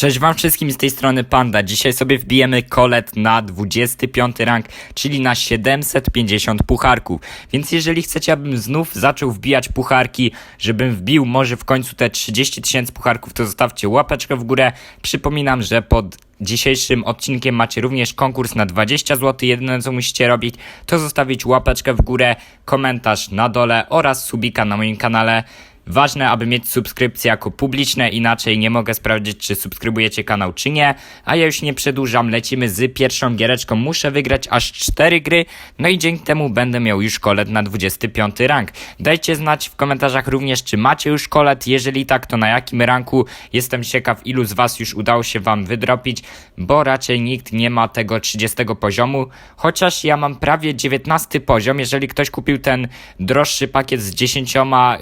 Cześć wam wszystkim z tej strony Panda. Dzisiaj sobie wbijemy kolet na 25 rank, czyli na 750 pucharków. Więc jeżeli chcecie, abym znów zaczął wbijać pucharki, żebym wbił może w końcu te 30 tysięcy pucharków, to zostawcie łapeczkę w górę. Przypominam, że pod dzisiejszym odcinkiem macie również konkurs na 20 zł. Jedyne co musicie robić, to zostawić łapeczkę w górę, komentarz na dole oraz subika na moim kanale. Ważne, aby mieć subskrypcje jako publiczne, inaczej nie mogę sprawdzić, czy subskrybujecie kanał, czy nie. A ja już nie przedłużam, lecimy z pierwszą giereczką. Muszę wygrać aż 4 gry, no i dzięki temu będę miał już kolet na 25 rank. Dajcie znać w komentarzach również, czy macie już kolet. Jeżeli tak, to na jakim ranku. Jestem ciekaw, ilu z Was już udało się Wam wydropić, bo raczej nikt nie ma tego 30 poziomu. Chociaż ja mam prawie 19 poziom. Jeżeli ktoś kupił ten droższy pakiet z 10,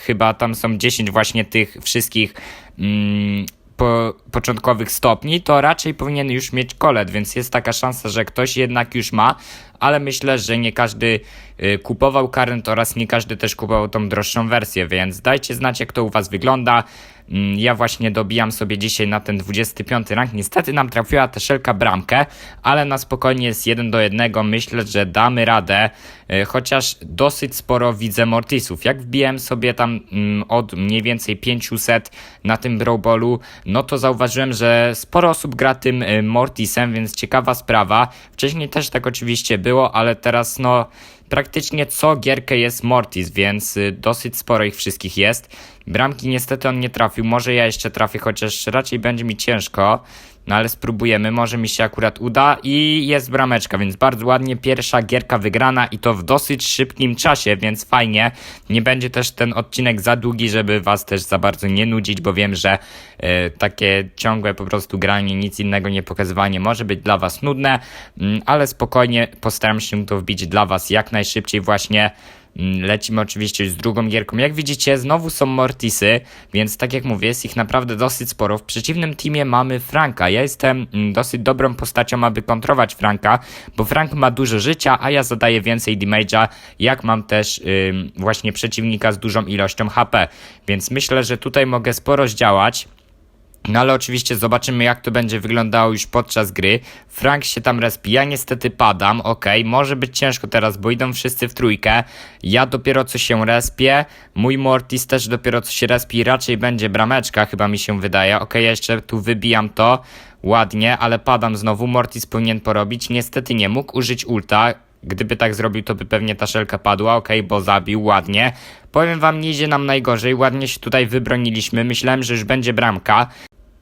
chyba tam są 10 właśnie tych wszystkich mm, po, początkowych stopni, to raczej powinien już mieć kolet, więc jest taka szansa, że ktoś jednak już ma, ale myślę, że nie każdy y, kupował current oraz nie każdy też kupował tą droższą wersję, więc dajcie znać jak to u Was wygląda. Mm, Ja właśnie dobijam sobie dzisiaj na ten 25 rank. Niestety nam trafiła ta szelka bramkę, ale na spokojnie jest 1 do 1. Myślę, że damy radę, y, chociaż dosyć sporo widzę Mortisów. Jak wbiłem sobie tam mm, od mniej więcej 500 na tym Brawl Ballu, no to zauważyłem, że sporo osób gra tym y, Mortisem, więc ciekawa sprawa. Wcześniej też tak oczywiście było, ale teraz no praktycznie co gierkę jest Mortis, więc y, dosyć sporo ich wszystkich jest. Bramki niestety on nie trafił, może ja jeszcze trafię, chociaż raczej będzie mi ciężko. No ale spróbujemy, może mi się akurat uda i jest brameczka, więc bardzo ładnie pierwsza gierka wygrana i to w dosyć szybkim czasie, więc fajnie. Nie będzie też ten odcinek za długi, żeby was też za bardzo nie nudzić, bo wiem, że e, takie ciągłe po prostu granie, nic innego nie pokazywanie może być dla was nudne, mm, ale spokojnie postaram się to wbić dla was jak najszybciej właśnie. Mm, Lecimy oczywiście z drugą gierką. Jak widzicie, znowu są Mortisy, więc tak jak mówię, jest ich naprawdę dosyć sporo. W przeciwnym teamie mamy Franka. Ja jestem mm, dosyć dobrą postacią, aby kontrować Franka, bo Frank ma dużo życia, a ja zadaję więcej damage'a, jak mam też ym, właśnie przeciwnika z dużą ilością HP. Więc myślę, że tutaj mogę sporo zdziałać. No ale oczywiście zobaczymy jak to będzie wyglądało już podczas gry. Frank się tam respi, ja niestety padam, okej, może być ciężko teraz, bo idą wszyscy w trójkę. Ja dopiero co się respię, mój Mortis też dopiero co się respi, raczej będzie brameczka, chyba mi się wydaje. Okej, jeszcze tu wybijam to, ładnie, ale padam znowu, Mortis powinien porobić, niestety nie mógł użyć ulta. Gdyby tak zrobił, to by pewnie ta szelka padła, okej, bo zabił ładnie. Powiem wam, nie idzie nam najgorzej, ładnie się tutaj wybroniliśmy, myślałem, że już będzie bramka.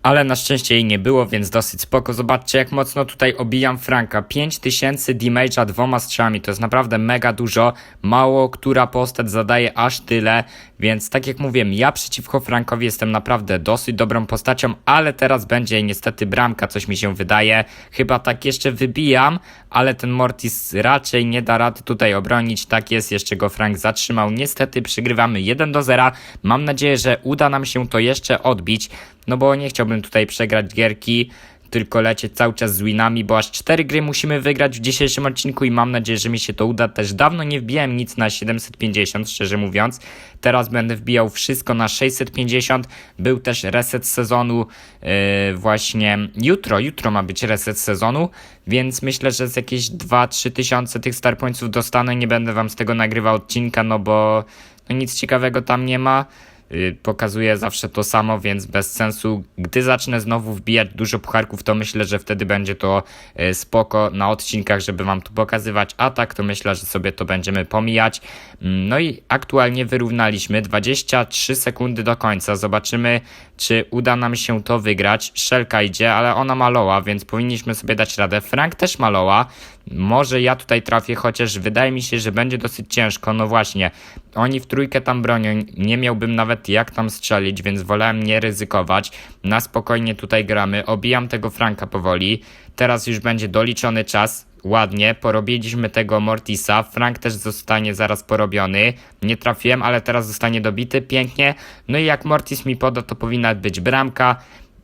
Ale na szczęście jej nie było, więc dosyć spoko. Zobaczcie, jak mocno tutaj obijam Franka. 5000 damage'a dwoma strzałami, to jest naprawdę mega dużo. Mało która postać zadaje aż tyle, więc tak jak mówiłem, ja przeciwko Frankowi jestem naprawdę dosyć dobrą postacią, ale teraz będzie niestety bramka, coś mi się wydaje. Chyba tak jeszcze wybijam, ale ten Mortis raczej nie da rady tutaj obronić. Tak jest, jeszcze go Frank zatrzymał. Niestety przygrywamy 1 do 0. Mam nadzieję, że uda nam się to jeszcze odbić. No bo nie chciałbym tutaj przegrać gierki, tylko lecieć cały czas z winami, bo aż 4 gry musimy wygrać w dzisiejszym odcinku i mam nadzieję, że mi się to uda. Też dawno nie wbijałem nic na 750, szczerze mówiąc. Teraz będę wbijał wszystko na 650. Był też reset sezonu yy, właśnie jutro, jutro ma być reset sezonu, więc myślę, że z jakieś 2-3 tysiące tych star pointsów dostanę. Nie będę wam z tego nagrywał odcinka, no bo no nic ciekawego tam nie ma. Y, pokazuje zawsze to samo, więc bez sensu. Gdy zacznę znowu wbijać dużo pucharków, to myślę, że wtedy będzie to y, spoko na odcinkach, żeby wam tu pokazywać, a tak to myślę, że sobie to będziemy pomijać. Mm, No i aktualnie wyrównaliśmy 23 sekundy do końca. Zobaczymy, czy uda nam się to wygrać. Szelka idzie, ale ona maloła, więc powinniśmy sobie dać radę. Frank też maloła. Może ja tutaj trafię, chociaż wydaje mi się, że będzie dosyć ciężko. No właśnie, oni w trójkę tam bronią, nie miałbym nawet jak tam strzelić, więc wolałem nie ryzykować. Na spokojnie tutaj gramy, obijam tego Franka powoli. Teraz już będzie doliczony czas. Ładnie, porobiliśmy tego Mortisa. Frank też zostanie zaraz porobiony. Nie trafiłem, ale teraz zostanie dobity. Pięknie. No i jak Mortis mi poda, to powinna być bramka.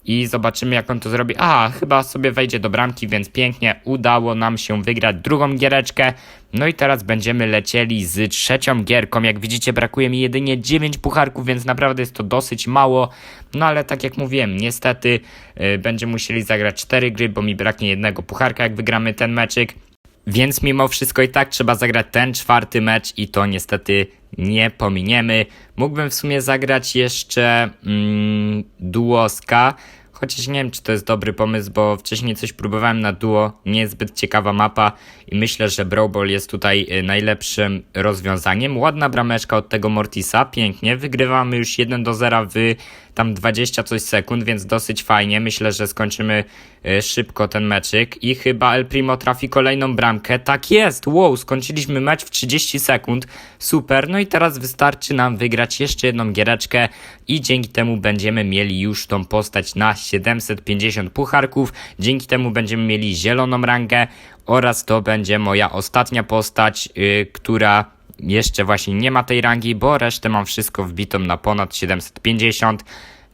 I zobaczymy jak on to zrobi. A, chyba sobie wejdzie do bramki, więc pięknie udało nam się wygrać drugą giereczkę. No i teraz będziemy lecieli z trzecią gierką. Jak widzicie, brakuje mi jedynie 9 pucharków, więc naprawdę jest to dosyć mało. No ale tak jak mówiłem, niestety yy, będziemy musieli zagrać 4 gry, bo mi braknie jednego pucharka, jak wygramy ten meczyk. Więc mimo wszystko i tak trzeba zagrać ten czwarty mecz i to niestety nie pominiemy. Mógłbym w sumie zagrać jeszcze mm, duoska, chociaż nie wiem czy to jest dobry pomysł, bo wcześniej coś próbowałem na duo, nie jest zbyt ciekawa mapa i myślę, że Brawl jest tutaj y, najlepszym rozwiązaniem. Ładna brameczka od tego Mortisa, pięknie, wygrywamy już 1 do 0 w tam 20 coś sekund, więc dosyć fajnie. Myślę, że skończymy y, szybko ten meczyk i chyba El Primo trafi kolejną bramkę. Tak jest, wow, skończyliśmy mecz w 30 sekund, super. No i teraz wystarczy nam wygrać jeszcze jedną giereczkę i dzięki temu będziemy mieli już tą postać na 750 pucharków. Dzięki temu będziemy mieli zieloną rangę oraz to będzie moja ostatnia postać, yy, która jeszcze właśnie nie ma tej rangi, bo resztę mam wszystko wbitą na ponad 750.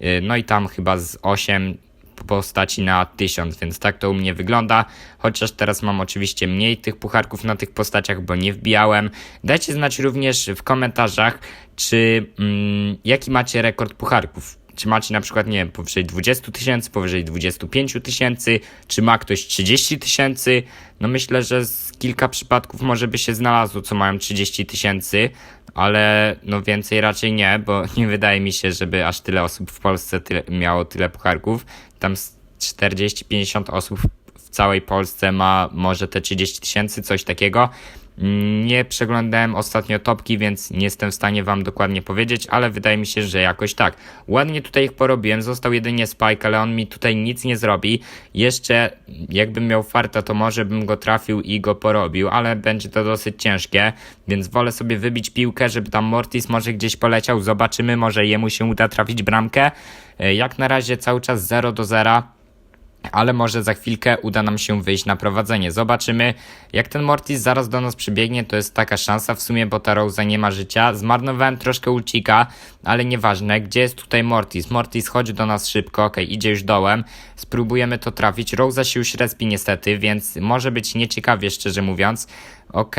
Yy, No i tam chyba z 8 postaci na 1000, więc tak to u mnie wygląda. Chociaż teraz mam oczywiście mniej tych pucharków na tych postaciach, bo nie wbijałem. Dajcie znać również w komentarzach, czy mm, jaki macie rekord pucharków. Czy macie na przykład, nie wiem, powyżej 20 tysięcy, powyżej 25 tysięcy, czy ma ktoś 30 tysięcy? No myślę, że z kilka przypadków może by się znalazło, co mają 30 tysięcy, ale no więcej raczej nie, bo nie wydaje mi się, żeby aż tyle osób w Polsce tyle, miało tyle pucharków. Tam z 40-50 osób w całej Polsce ma może te 30 tysięcy, coś takiego. Nie przeglądałem ostatnio topki, więc nie jestem w stanie wam dokładnie powiedzieć, ale wydaje mi się, że jakoś tak. Ładnie tutaj ich porobiłem, został jedynie Spike, ale on mi tutaj nic nie zrobi. Jeszcze jakbym miał farta, to może bym go trafił i go porobił, ale będzie to dosyć ciężkie, więc wolę sobie wybić piłkę, żeby tam Mortis może gdzieś poleciał. Zobaczymy, może jemu się uda trafić bramkę. E, Jak na razie cały czas 0 do 0 ale może za chwilkę uda nam się wyjść na prowadzenie. Zobaczymy, jak ten Mortis zaraz do nas przybiegnie, to jest taka szansa w sumie, bo ta Rosa nie ma życia. Zmarnowałem troszkę ulcika, ale nieważne. Gdzie jest tutaj Mortis? Mortis chodzi do nas szybko, ok, idzie już dołem. Spróbujemy to trafić. Rosa się już respi niestety, więc może być nieciekawie, szczerze mówiąc. Ok,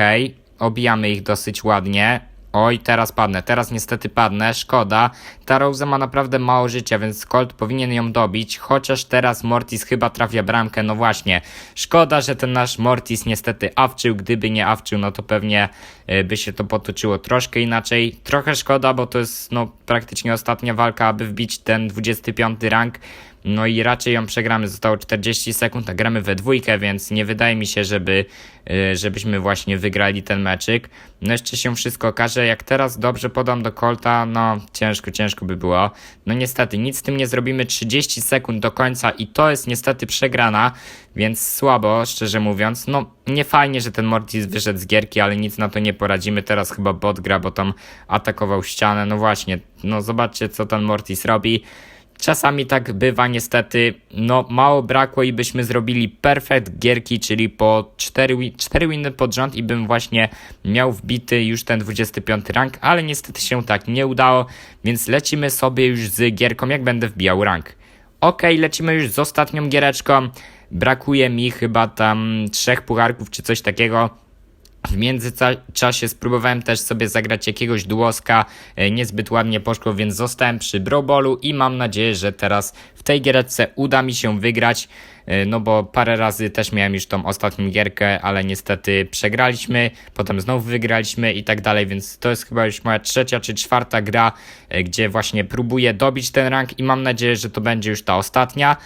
obijamy ich dosyć ładnie. Oj, teraz padnę, teraz niestety padnę, szkoda. Ta Rose ma naprawdę mało życia, więc Colt powinien ją dobić, chociaż teraz Mortis chyba trafia bramkę, no właśnie. Szkoda, że ten nasz Mortis niestety awczył, gdyby nie awczył, no to pewnie y, by się to potoczyło troszkę inaczej. Trochę szkoda, bo to jest no praktycznie ostatnia walka, aby wbić ten 25 rank. No i raczej ją przegramy, zostało 40 sekund, a gramy we dwójkę, więc nie wydaje mi się, żeby, y, żebyśmy właśnie wygrali ten meczyk. No jeszcze się wszystko okaże, jak teraz dobrze podam do Colta, no ciężko, ciężko by było. No niestety, nic z tym nie zrobimy, 30 sekund do końca i to jest niestety przegrana, więc słabo, szczerze mówiąc. No nie fajnie, że ten Mortis wyszedł z gierki, ale nic na to nie poradzimy. Teraz chyba bot gra, bo tam atakował ścianę, no właśnie, no zobaczcie co ten Mortis robi. Czasami tak bywa niestety, no mało brakło i byśmy zrobili perfekt gierki, czyli po 4, wi- 4 winy pod rząd i bym właśnie miał wbity już ten 25 rank, ale niestety się tak nie udało, więc lecimy sobie już z gierką, jak będę wbijał rank. Ok, lecimy już z ostatnią giereczką, brakuje mi chyba tam trzech pucharków czy coś takiego, w międzyczasie spróbowałem też sobie zagrać jakiegoś duoska, e, niezbyt ładnie poszło, więc zostałem przy Brobolu i mam nadzieję, że teraz w tej giereczce uda mi się wygrać, e, no bo parę razy też miałem już tą ostatnią gierkę, ale niestety przegraliśmy, potem znowu wygraliśmy i tak dalej, więc to jest chyba już moja trzecia czy czwarta gra, e, gdzie właśnie próbuję dobić ten rank i mam nadzieję, że to będzie już ta ostatnia.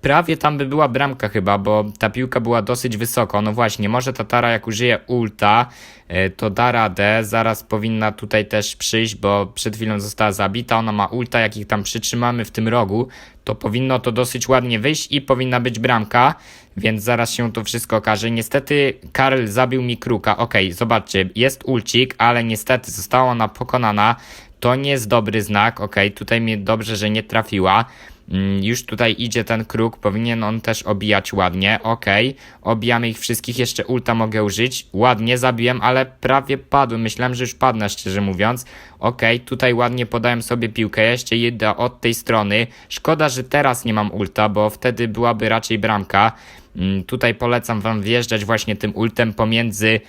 Prawie tam by była bramka chyba, bo ta piłka była dosyć wysoko. No właśnie, może Tatara jak użyje ulta, e, to da radę. Zaraz powinna tutaj też przyjść, bo przed chwilą została zabita. Ona ma ulta, jak ich tam przytrzymamy w tym rogu, to powinno to dosyć ładnie wyjść i powinna być bramka, więc zaraz się to wszystko okaże. Niestety Karl zabił mi kruka. Okej, zobaczcie, jest ulcik, ale niestety została ona pokonana. To nie jest dobry znak. Okej, tutaj mnie dobrze, że nie trafiła. Mm, Już tutaj idzie ten kruk, powinien on też obijać ładnie, okej, obijamy ich wszystkich, jeszcze ulta mogę użyć, ładnie zabiłem, ale prawie padłem, myślałem, że już padnę szczerze mówiąc, Okej, tutaj ładnie podałem sobie piłkę, jeszcze jedę od tej strony. Szkoda, że teraz nie mam ulta, bo wtedy byłaby raczej bramka. Mm, Tutaj polecam wam wjeżdżać właśnie tym ultem pomiędzy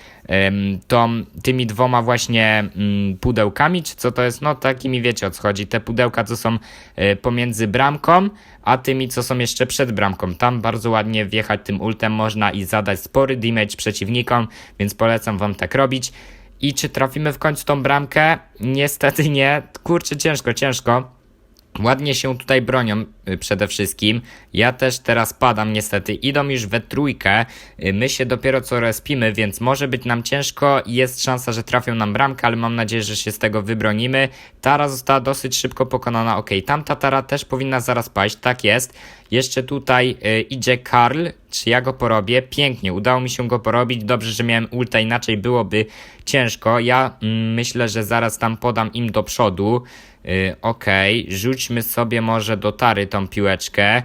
tą, tymi dwoma właśnie mm, pudełkami, czy co to jest? No takimi wiecie o co chodzi. Te pudełka, co są e, pomiędzy bramką, a tymi, co są jeszcze przed bramką. Tam bardzo ładnie wjechać tym ultem można i zadać spory damage przeciwnikom, więc polecam wam tak robić. I czy trafimy w końcu tą bramkę? Niestety nie. Kurczę, ciężko, ciężko. Ładnie się tutaj bronią y, przede wszystkim. Ja też teraz padam niestety. Idą już we trójkę. Y, My się dopiero co respimy, więc może być nam ciężko. Jest szansa, że trafią nam bramkę, ale mam nadzieję, że się z tego wybronimy. Tara została dosyć szybko pokonana. Ok, tamta Tara też powinna zaraz paść. Tak jest. Jeszcze tutaj y, idzie Karl. Czy ja go porobię? Pięknie, udało mi się go porobić. Dobrze, że miałem ulta, inaczej byłoby ciężko. Ja mm, myślę, że zaraz tam podam im do przodu. Yy, Okej, rzućmy sobie może do tary tą piłeczkę.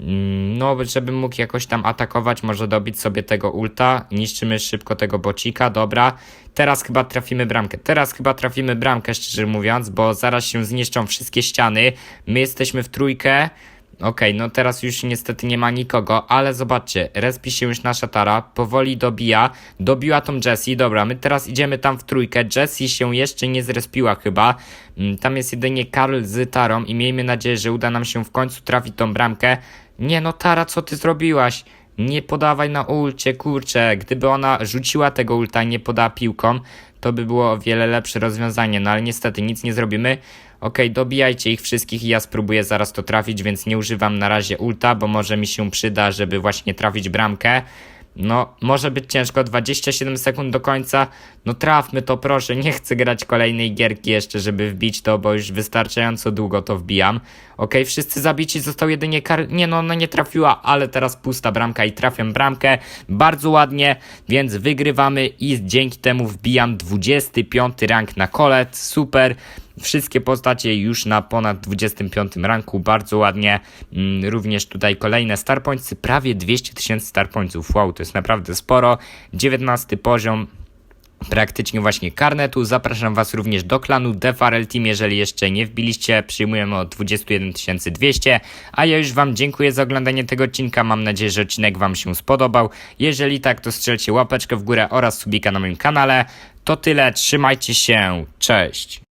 Mm, No, żebym mógł jakoś tam atakować, może dobić sobie tego ulta. Niszczymy szybko tego bocika, dobra. Teraz chyba trafimy bramkę. Teraz chyba trafimy bramkę, szczerze mówiąc, bo zaraz się zniszczą wszystkie ściany. My jesteśmy w trójkę. Okej, no teraz już niestety nie ma nikogo, ale zobaczcie, respi się już nasza Tara, powoli dobija, dobiła tą Jessie, dobra, my teraz idziemy tam w trójkę, Jessie się jeszcze nie zrespiła chyba, Mm, tam jest jedynie Karl z Tarą i miejmy nadzieję, że uda nam się w końcu trafić tą bramkę. Nie no Tara, co ty zrobiłaś? Nie podawaj na ulcie, kurczę, gdyby ona rzuciła tego ulta i nie podała piłką, to by było o wiele lepsze rozwiązanie, no ale niestety nic nie zrobimy. Okej, dobijajcie ich wszystkich i ja spróbuję zaraz to trafić, więc nie używam na razie ulta, bo może mi się przyda, żeby właśnie trafić bramkę. No, może być ciężko, 27 sekund do końca. No trafmy to proszę, nie chcę grać kolejnej gierki jeszcze, żeby wbić to, bo już wystarczająco długo to wbijam. Okej, wszyscy zabici, został jedynie kar... Nie no, ona nie trafiła, ale teraz pusta bramka i trafiam bramkę. Bardzo ładnie, więc wygrywamy i dzięki temu wbijam 25 rank na kolet. Super. Wszystkie postacie już na ponad 25 ranku, bardzo ładnie. Mm, Również tutaj kolejne star pointsy, prawie 200 tysięcy star pointsów. Wow, to jest naprawdę sporo. 19 poziom, praktycznie właśnie karnetu. Zapraszam Was również do klanu Defarel Team, jeżeli jeszcze nie wbiliście, przyjmujemy o 21 200, a ja już Wam dziękuję za oglądanie tego odcinka, mam nadzieję, że odcinek Wam się spodobał. Jeżeli tak, to strzelcie łapeczkę w górę oraz subika na moim kanale. To tyle, trzymajcie się, cześć!